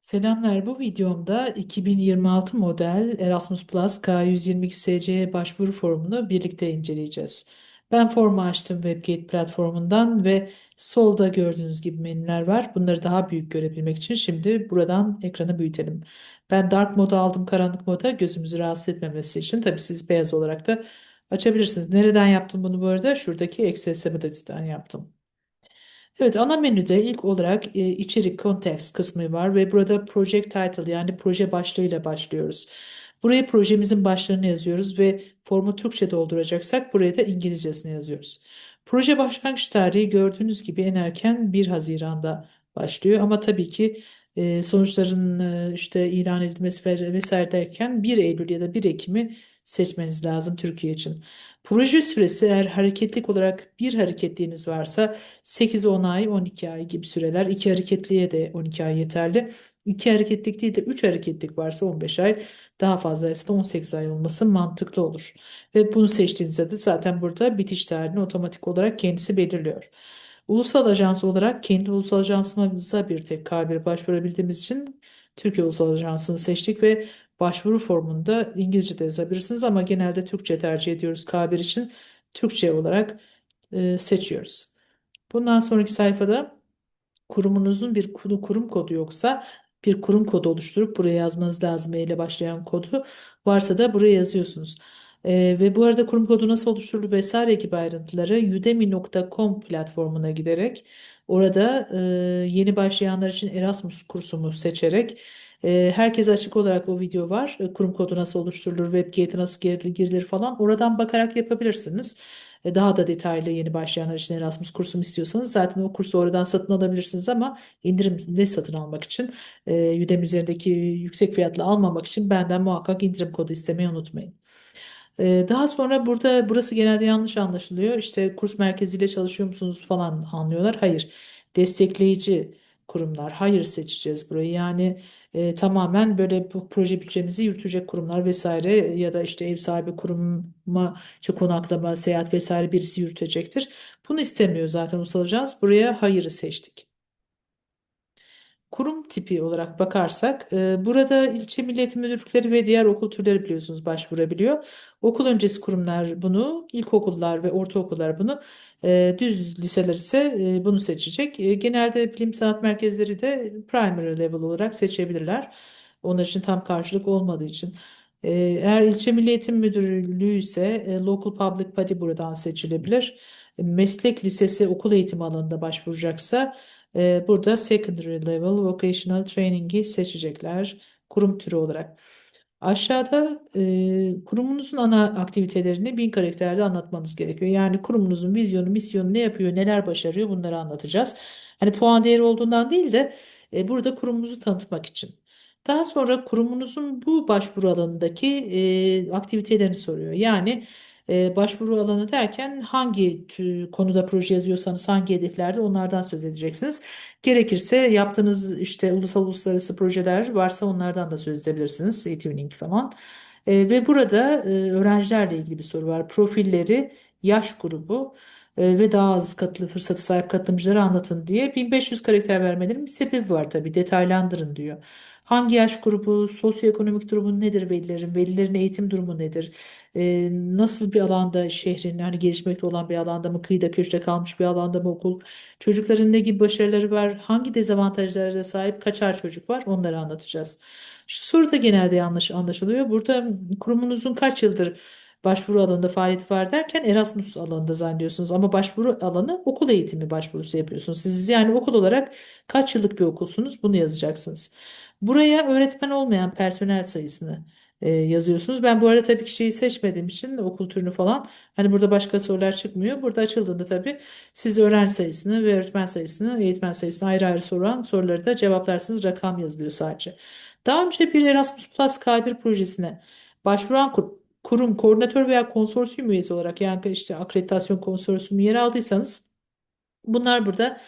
Selamlar. Bu videomda 2026 model Erasmus Plus K122SC başvuru formunu birlikte inceleyeceğiz. Ben formu açtım WebGate platformundan ve solda gördüğünüz gibi menüler var. Bunları daha büyük görebilmek için şimdi buradan ekranı büyütelim. Ben dark modu aldım karanlık moda gözümüzü rahatsız etmemesi için. Tabii siz beyaz olarak da açabilirsiniz. Nereden yaptım bunu bu arada? Şuradaki Accessibility'den yaptım. Evet, ana menüde ilk olarak e, içerik context kısmı var ve burada project title yani proje başlığıyla başlıyoruz. Buraya projemizin başlığını yazıyoruz ve formu Türkçe dolduracaksak buraya da İngilizcesini yazıyoruz. Proje başlangıç tarihi gördüğünüz gibi en erken 1 Haziran'da başlıyor ama tabii ki e, sonuçların e, işte ilan edilmesi ve vesaire derken 1 Eylül ya da 1 Ekim'i seçmeniz lazım Türkiye için. Proje süresi eğer hareketlik olarak bir hareketliğiniz varsa 8-10 ay, 12 ay gibi süreler. 2 hareketliğe de 12 ay yeterli. 2 hareketlik değil de 3 hareketlik varsa 15 ay, daha fazlaysa da 18 ay olması mantıklı olur. Ve bunu seçtiğinizde de zaten burada bitiş tarihini otomatik olarak kendisi belirliyor. Ulusal ajans olarak kendi ulusal ajansımıza bir tek K1 başvurabildiğimiz için Türkiye Ulusal Ajansı'nı seçtik ve başvuru formunda İngilizce de yazabilirsiniz ama genelde Türkçe tercih ediyoruz K1 için. Türkçe olarak e, seçiyoruz. Bundan sonraki sayfada kurumunuzun bir kuru- kurum kodu yoksa bir kurum kodu oluşturup buraya yazmanız lazım. E ile başlayan kodu varsa da buraya yazıyorsunuz. Ee, ve bu arada kurum kodu nasıl oluşturulur vesaire gibi ayrıntıları udemy.com platformuna giderek orada e, yeni başlayanlar için Erasmus kursumu seçerek e, herkese açık olarak o video var. E, kurum kodu nasıl oluşturulur, web nasıl girilir, falan oradan bakarak yapabilirsiniz. E, Daha da detaylı yeni başlayanlar için Erasmus kursum istiyorsanız zaten o kursu oradan satın alabilirsiniz ama indirimli satın almak için e, Udemy üzerindeki yüksek fiyatla almamak için benden muhakkak indirim kodu istemeyi unutmayın. Daha sonra burada burası genelde yanlış anlaşılıyor. İşte kurs merkeziyle çalışıyor musunuz falan anlıyorlar. Hayır. Destekleyici kurumlar. Hayır seçeceğiz burayı. Yani e, tamamen böyle bu proje bütçemizi yürütecek kurumlar vesaire ya da işte ev sahibi kuruma işte konaklama, seyahat vesaire birisi yürütecektir. Bunu istemiyor zaten ulusal ajans. Buraya hayırı seçtik. Kurum tipi olarak bakarsak, e, burada ilçe milli eğitim müdürlükleri ve diğer okul türleri biliyorsunuz başvurabiliyor. Okul öncesi kurumlar bunu, ilkokullar ve ortaokullar bunu, e, düz liseler ise e, bunu seçecek. E, genelde bilim sanat merkezleri de primary level olarak seçebilirler. Onlar için tam karşılık olmadığı için. E, eğer ilçe milli eğitim müdürlüğü ise e, local public body buradan seçilebilir. E, Meslek lisesi okul eğitimi alanında başvuracaksa ee, burada secondary level vocational training'i seçecekler kurum türü olarak. Aşağıda e, kurumunuzun ana aktivitelerini bin karakterde anlatmanız gerekiyor. Yani kurumunuzun vizyonu, misyonu ne yapıyor, neler başarıyor bunları anlatacağız. Hani puan değeri olduğundan değil de e, burada kurumumuzu tanıtmak için. Daha sonra kurumunuzun bu başvuru alanındaki e, aktivitelerini soruyor. Yani e, başvuru alanı derken hangi konuda proje yazıyorsanız hangi hedeflerde onlardan söz edeceksiniz. Gerekirse yaptığınız işte ulusal uluslararası projeler varsa onlardan da söz edebilirsiniz. E-Twinning falan. E, ve burada e, öğrencilerle ilgili bir soru var. Profilleri, yaş grubu e, ve daha az katılım fırsatı sahip katılımcıları anlatın diye 1500 karakter vermelerinin bir sebebi var tabii. Detaylandırın diyor. Hangi yaş grubu, sosyoekonomik durumu nedir velilerin, velilerin eğitim durumu nedir? Ee, nasıl bir alanda şehrin hani gelişmekte olan bir alanda mı, kıyıda köşede kalmış bir alanda mı okul? Çocukların ne gibi başarıları var? Hangi dezavantajlara sahip kaçar çocuk var? Onları anlatacağız. Şu soru da genelde yanlış anlaşılıyor. Burada kurumunuzun kaç yıldır başvuru alanında faaliyeti var derken Erasmus alanında zannediyorsunuz ama başvuru alanı okul eğitimi başvurusu yapıyorsunuz. Siz yani okul olarak kaç yıllık bir okulsunuz bunu yazacaksınız. Buraya öğretmen olmayan personel sayısını e, yazıyorsunuz. Ben bu arada tabii ki şeyi seçmediğim için okul türünü falan hani burada başka sorular çıkmıyor. Burada açıldığında tabii siz öğrenci sayısını ve öğretmen sayısını, eğitmen sayısını ayrı ayrı soran soruları da cevaplarsınız. Rakam yazılıyor sadece. Daha önce bir Erasmus Plus K1 projesine başvuran kur- kurum, koordinatör veya konsorsiyum üyesi olarak yani işte akreditasyon konsorsiyumu yer aldıysanız bunlar burada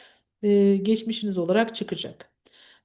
e, geçmişiniz olarak çıkacak.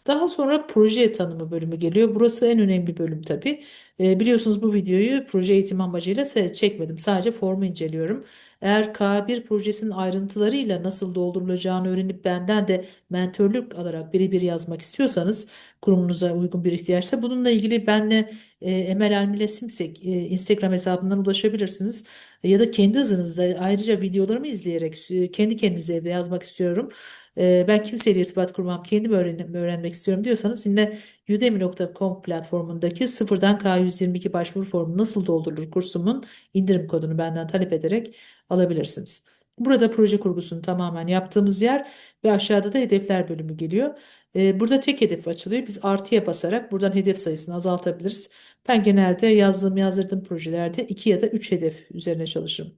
Daha sonra proje tanımı bölümü geliyor. Burası en önemli bölüm tabii. E, biliyorsunuz bu videoyu proje eğitim amacıyla çekmedim. Sadece formu inceliyorum. Eğer K1 projesinin ayrıntılarıyla nasıl doldurulacağını öğrenip benden de mentörlük alarak birebir yazmak istiyorsanız kurumunuza uygun bir ihtiyaçta bununla ilgili benle e, Emel Almile Simsek e, Instagram hesabından ulaşabilirsiniz. Ya da kendi hızınızda ayrıca videolarımı izleyerek e, kendi kendinize evde yazmak istiyorum. E, ben kimseyle irtibat kurmam, kendim öğren öğrenmek istiyorum diyorsanız yine udemy.com platformundaki sıfırdan K122 başvuru formu nasıl doldurulur kursumun indirim kodunu benden talep ederek alabilirsiniz. Burada proje kurgusunu tamamen yaptığımız yer ve aşağıda da hedefler bölümü geliyor. Ee, burada tek hedef açılıyor. Biz artıya basarak buradan hedef sayısını azaltabiliriz. Ben genelde yazdığım yazdırdığım projelerde 2 ya da 3 hedef üzerine çalışırım.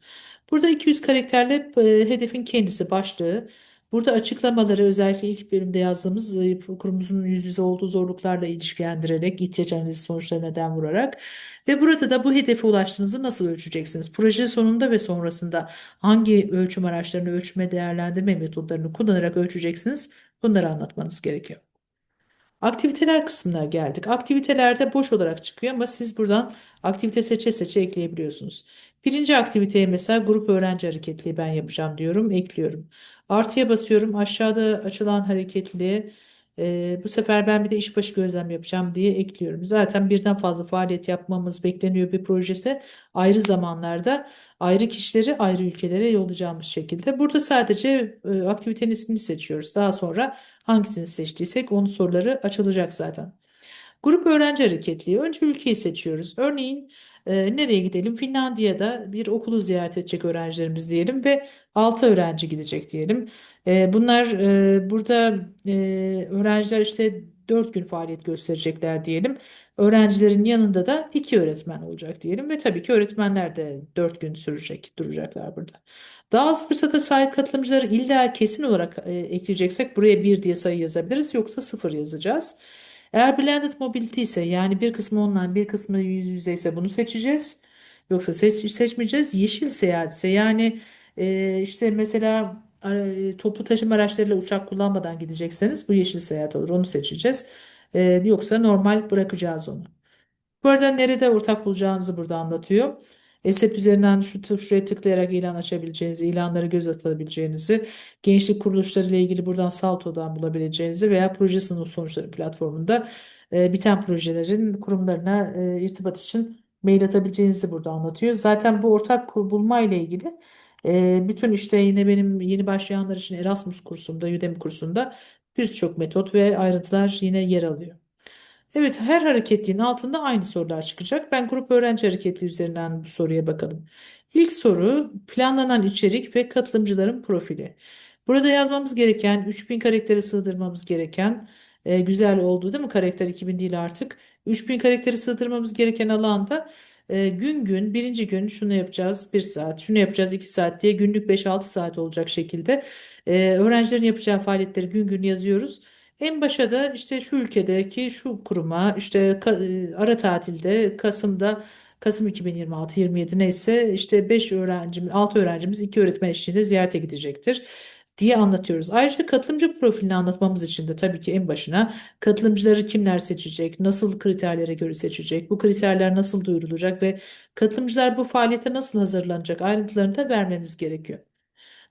Burada 200 karakterle hedefin kendisi başlığı. Burada açıklamaları özellikle ilk bölümde yazdığımız e, kurumumuzun yüz yüze olduğu zorluklarla ilişkilendirerek, ihtiyaç analizi sonuçlarına neden vurarak ve burada da bu hedefe ulaştığınızı nasıl ölçeceksiniz? Proje sonunda ve sonrasında hangi ölçüm araçlarını, ölçme değerlendirme metodlarını kullanarak ölçeceksiniz? Bunları anlatmanız gerekiyor. Aktiviteler kısmına geldik. Aktivitelerde boş olarak çıkıyor ama siz buradan aktivite seçe seçe ekleyebiliyorsunuz. Birinci aktiviteye mesela grup öğrenci hareketliği ben yapacağım diyorum, ekliyorum. Artıya basıyorum. Aşağıda açılan hareketliğe bu sefer ben bir de işbaşı gözlem yapacağım diye ekliyorum. Zaten birden fazla faaliyet yapmamız bekleniyor bir projesi. Ayrı zamanlarda ayrı kişileri ayrı ülkelere yollayacağımız şekilde. Burada sadece aktivitenin ismini seçiyoruz. Daha sonra hangisini seçtiysek onun soruları açılacak zaten. Grup öğrenci hareketliği. Önce ülkeyi seçiyoruz. Örneğin e, nereye gidelim? Finlandiya'da bir okulu ziyaret edecek öğrencilerimiz diyelim ve 6 öğrenci gidecek diyelim. E, bunlar e, burada e, öğrenciler işte 4 gün faaliyet gösterecekler diyelim. Öğrencilerin yanında da 2 öğretmen olacak diyelim ve tabii ki öğretmenler de 4 gün sürecek, duracaklar burada. Daha az fırsata sahip katılımcıları illa kesin olarak e, ekleyeceksek buraya 1 diye sayı yazabiliriz yoksa 0 yazacağız. Eğer blended mobility ise yani bir kısmı online bir kısmı yüz yüze ise bunu seçeceğiz. Yoksa seç, seçmeyeceğiz. Yeşil seyahat ise yani e, işte mesela e, toplu taşıma araçlarıyla uçak kullanmadan gidecekseniz bu yeşil seyahat olur. Onu seçeceğiz. E, yoksa normal bırakacağız onu. Bu arada nerede ortak bulacağınızı burada anlatıyor. ESEP üzerinden şu şuraya tıklayarak ilan açabileceğinizi, ilanları göz atabileceğinizi, gençlik kuruluşları ile ilgili buradan Salto'dan bulabileceğinizi veya proje sınıf sonuçları platformunda e, biten projelerin kurumlarına e, irtibat için mail atabileceğinizi burada anlatıyor. Zaten bu ortak bulma ile ilgili e, bütün işte yine benim yeni başlayanlar için Erasmus kursumda, Udemy kursunda birçok metot ve ayrıntılar yine yer alıyor. Evet, her hareketliğin altında aynı sorular çıkacak. Ben grup öğrenci hareketliği üzerinden bu soruya bakalım. İlk soru planlanan içerik ve katılımcıların profili. Burada yazmamız gereken 3000 karakteri sığdırmamız gereken e, güzel oldu değil mi? Karakter 2000 değil artık. 3000 karakteri sığdırmamız gereken alanda e, gün gün birinci gün şunu yapacağız 1 saat, şunu yapacağız 2 saat diye günlük 5-6 saat olacak şekilde e, öğrencilerin yapacağı faaliyetleri gün gün yazıyoruz. En başa da işte şu ülkedeki şu kuruma işte e, ara tatilde Kasım'da Kasım 2026-27 neyse işte 5 öğrencimiz 6 öğrencimiz 2 öğretmen eşliğinde ziyarete gidecektir diye anlatıyoruz. Ayrıca katılımcı profilini anlatmamız için de tabii ki en başına katılımcıları kimler seçecek, nasıl kriterlere göre seçecek, bu kriterler nasıl duyurulacak ve katılımcılar bu faaliyete nasıl hazırlanacak ayrıntılarını da vermemiz gerekiyor.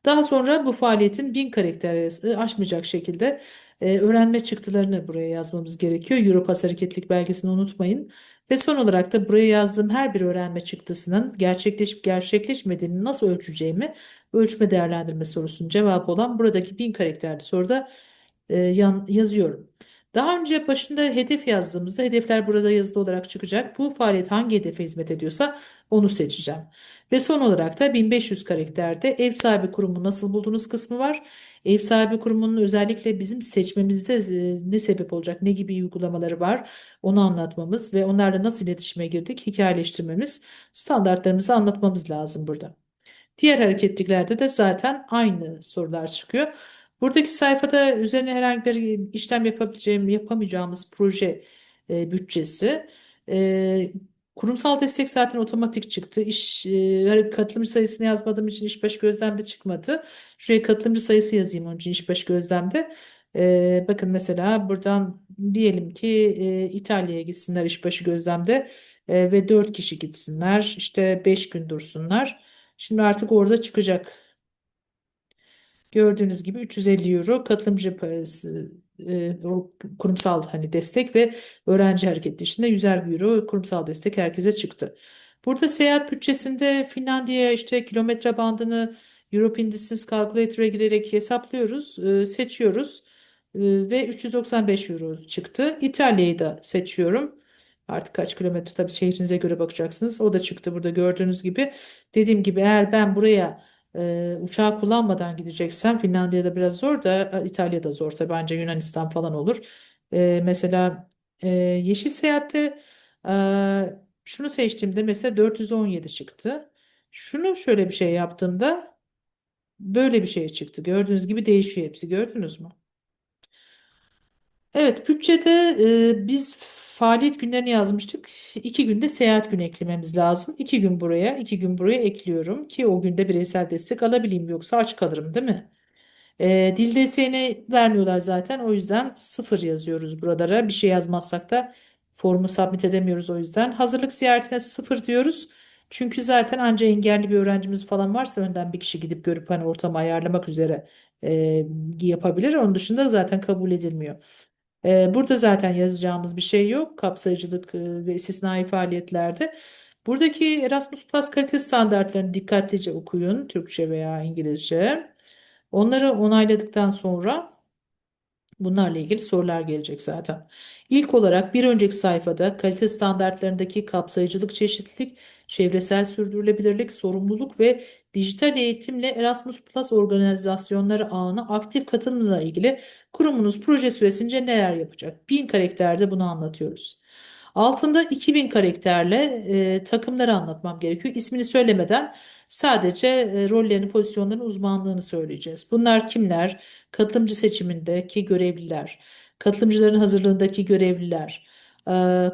Daha sonra bu faaliyetin bin karakteri aşmayacak şekilde e, öğrenme çıktılarını buraya yazmamız gerekiyor. Europass hareketlik belgesini unutmayın. Ve son olarak da buraya yazdığım her bir öğrenme çıktısının gerçekleşip gerçekleşmediğini nasıl ölçeceğimi ölçme değerlendirme sorusunun cevabı olan buradaki bin karakterli soruda e, yan, yazıyorum. Daha önce başında hedef yazdığımızda hedefler burada yazılı olarak çıkacak. Bu faaliyet hangi hedefe hizmet ediyorsa onu seçeceğim. Ve son olarak da 1500 karakterde ev sahibi kurumu nasıl buldunuz kısmı var. Ev sahibi kurumunun özellikle bizim seçmemizde e, ne sebep olacak, ne gibi uygulamaları var onu anlatmamız ve onlarla nasıl iletişime girdik hikayeleştirmemiz, standartlarımızı anlatmamız lazım burada. Diğer hareketliklerde de zaten aynı sorular çıkıyor. Buradaki sayfada üzerine herhangi bir işlem yapabileceğim, yapamayacağımız proje e, bütçesi. E, kurumsal destek zaten otomatik çıktı. İş e, katılımcı sayısını yazmadığım için işbaşı gözlemde çıkmadı. Şuraya katılımcı sayısı yazayım onun için işbaşı gözlemde. E, bakın mesela buradan diyelim ki e, İtalya'ya gitsinler işbaşı gözlemde e, ve 4 kişi gitsinler. İşte 5 gün dursunlar. Şimdi artık orada çıkacak. Gördüğünüz gibi 350 euro katılımcı parası, e, kurumsal hani destek ve öğrenci hareketi dışında 100'er euro kurumsal destek herkese çıktı. Burada seyahat bütçesinde Finlandiya işte kilometre bandını European Distance Calculator'a girerek hesaplıyoruz, e, seçiyoruz E, ve 395 euro çıktı. İtalya'yı da seçiyorum. Artık kaç kilometre tabii şehrinize göre bakacaksınız. O da çıktı burada gördüğünüz gibi. Dediğim gibi eğer ben buraya e, uçağı kullanmadan gideceksem Finlandiya'da biraz zor da e, İtalya'da zor tabii bence Yunanistan falan olur. E, mesela e, Yeşil Seyahat'te e, şunu seçtiğimde mesela 417 çıktı. Şunu şöyle bir şey yaptığımda böyle bir şey çıktı. Gördüğünüz gibi değişiyor hepsi gördünüz mü? Evet, bütçede e, biz faaliyet günlerini yazmıştık. İki günde seyahat günü eklememiz lazım. İki gün buraya, iki gün buraya ekliyorum ki o günde bireysel destek alabileyim yoksa aç kalırım, değil mi? E, dil desteğini vermiyorlar zaten. O yüzden sıfır yazıyoruz buralara. Bir şey yazmazsak da formu submit edemiyoruz o yüzden. Hazırlık ziyaretine sıfır diyoruz. Çünkü zaten anca engelli bir öğrencimiz falan varsa önden bir kişi gidip görüp hani ortamı ayarlamak üzere e, yapabilir. Onun dışında zaten kabul edilmiyor. Ee, burada zaten yazacağımız bir şey yok. Kapsayıcılık e, ve istisnai faaliyetlerde. Buradaki Erasmus Plus kalite standartlarını dikkatlice okuyun. Türkçe veya İngilizce. Onları onayladıktan sonra bunlarla ilgili sorular gelecek zaten. İlk olarak bir önceki sayfada kalite standartlarındaki kapsayıcılık, çeşitlilik, çevresel sürdürülebilirlik, sorumluluk ve dijital eğitimle Erasmus Plus organizasyonları ağına aktif katılımla ilgili kurumunuz proje süresince neler yapacak? 1000 karakterde bunu anlatıyoruz. Altında 2000 karakterle e, takımları anlatmam gerekiyor. İsmini söylemeden sadece e, rollerini, pozisyonlarını, uzmanlığını söyleyeceğiz. Bunlar kimler? Katılımcı seçimindeki görevliler, katılımcıların hazırlığındaki görevliler,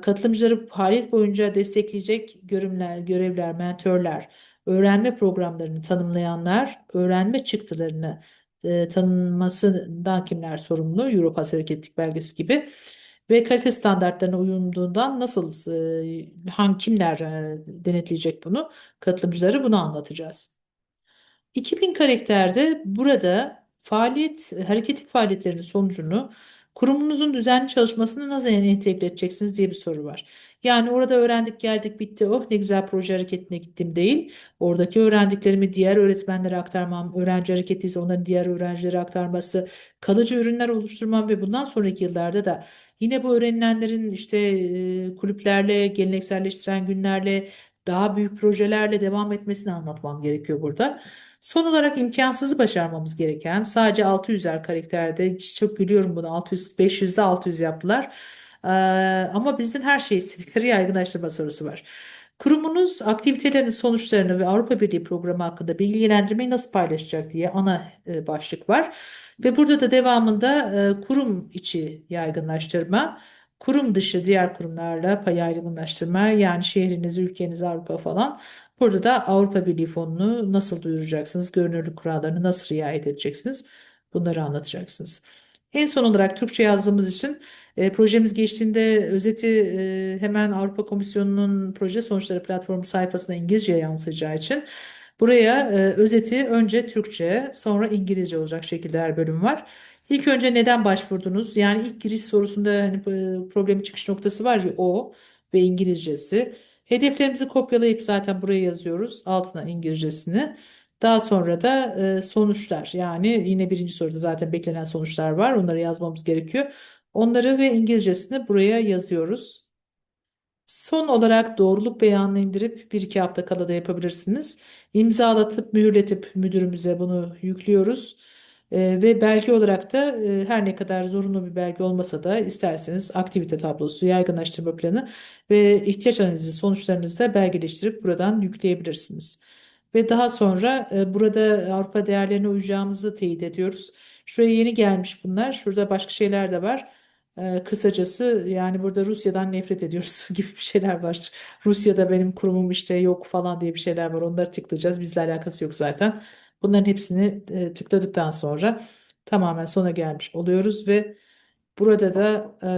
katılımcıları faaliyet boyunca destekleyecek görevler, görevler, mentörler, öğrenme programlarını tanımlayanlar, öğrenme çıktılarını e, tanınmasından kimler sorumlu? Europass Hareketlilik Belgesi gibi ve kalite standartlarına uyumluğundan nasıl e, hangi kimler e, denetleyecek bunu? Katılımcıları bunu anlatacağız. 2000 karakterde burada faaliyet, hareketlik faaliyetlerinin sonucunu kurumunuzun düzenli çalışmasını nasıl entegre edeceksiniz diye bir soru var. Yani orada öğrendik geldik bitti oh ne güzel proje hareketine gittim değil. Oradaki öğrendiklerimi diğer öğretmenlere aktarmam, öğrenci hareketliyse onların diğer öğrencilere aktarması, kalıcı ürünler oluşturmam ve bundan sonraki yıllarda da yine bu öğrenilenlerin işte kulüplerle, gelenekselleştiren günlerle, daha büyük projelerle devam etmesini anlatmam gerekiyor burada. Son olarak imkansızı başarmamız gereken sadece 600'er karakterde çok gülüyorum bunu 600 500'de 600 yaptılar. Ee, ama bizden her şeyi istedikleri yaygınlaştırma sorusu var. Kurumunuz aktivitelerinin sonuçlarını ve Avrupa Birliği programı hakkında bilgilendirmeyi nasıl paylaşacak diye ana e, başlık var. Ve burada da devamında e, kurum içi yaygınlaştırma, kurum dışı diğer kurumlarla yaygınlaştırma yani şehriniz, ülkeniz, Avrupa falan. Burada da Avrupa Birliği fonunu nasıl duyuracaksınız, görünürlük kurallarını nasıl riayet edeceksiniz bunları anlatacaksınız. En son olarak Türkçe yazdığımız için e, projemiz geçtiğinde özeti e, hemen Avrupa Komisyonu'nun proje sonuçları platformu sayfasına İngilizce yansıyacağı için buraya e, özeti önce Türkçe sonra İngilizce olacak şekilde her bölüm var. İlk önce neden başvurdunuz? Yani ilk giriş sorusunda hani e, çıkış noktası var ya o ve İngilizcesi. Hedeflerimizi kopyalayıp zaten buraya yazıyoruz altına İngilizcesini. Daha sonra da e, sonuçlar yani yine birinci soruda zaten beklenen sonuçlar var. Onları yazmamız gerekiyor. Onları ve İngilizcesini buraya yazıyoruz. Son olarak doğruluk beyanını indirip bir iki hafta kala da yapabilirsiniz. İmzalatıp mühürletip müdürümüze bunu yüklüyoruz. E, ve belge olarak da e, her ne kadar zorunlu bir belge olmasa da isterseniz aktivite tablosu, yaygınlaştırma planı ve ihtiyaç analizi sonuçlarınızı da belgeleştirip buradan yükleyebilirsiniz. Ve daha sonra e, burada Avrupa değerlerine uyacağımızı teyit ediyoruz. Şuraya yeni gelmiş bunlar. Şurada başka şeyler de var. E, kısacası yani burada Rusya'dan nefret ediyoruz gibi bir şeyler var. Rusya'da benim kurumum işte yok falan diye bir şeyler var. Onları tıklayacağız. Bizle alakası yok zaten. Bunların hepsini e, tıkladıktan sonra tamamen sona gelmiş oluyoruz ve burada da e,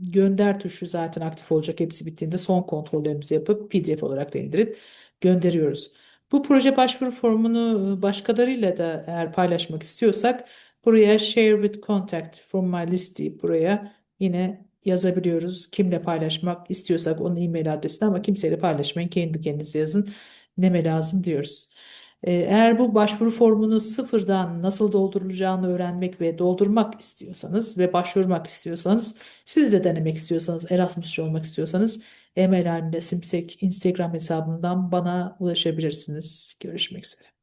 gönder tuşu zaten aktif olacak. Hepsi bittiğinde son kontrollerimizi yapıp PDF olarak da indirip gönderiyoruz. Bu proje başvuru formunu e, başkalarıyla da eğer paylaşmak istiyorsak buraya share with contact from my list deyip buraya yine yazabiliyoruz. Kimle paylaşmak istiyorsak onun e-mail adresini ama kimseyle paylaşmayın. Kendi kendinize yazın. Neme lazım diyoruz. Ee, Eğer bu başvuru formunu sıfırdan nasıl doldurulacağını öğrenmek ve doldurmak istiyorsanız ve başvurmak istiyorsanız, siz de denemek istiyorsanız, Erasmusçu olmak istiyorsanız, Emel Simsek Instagram hesabından bana ulaşabilirsiniz. Görüşmek üzere.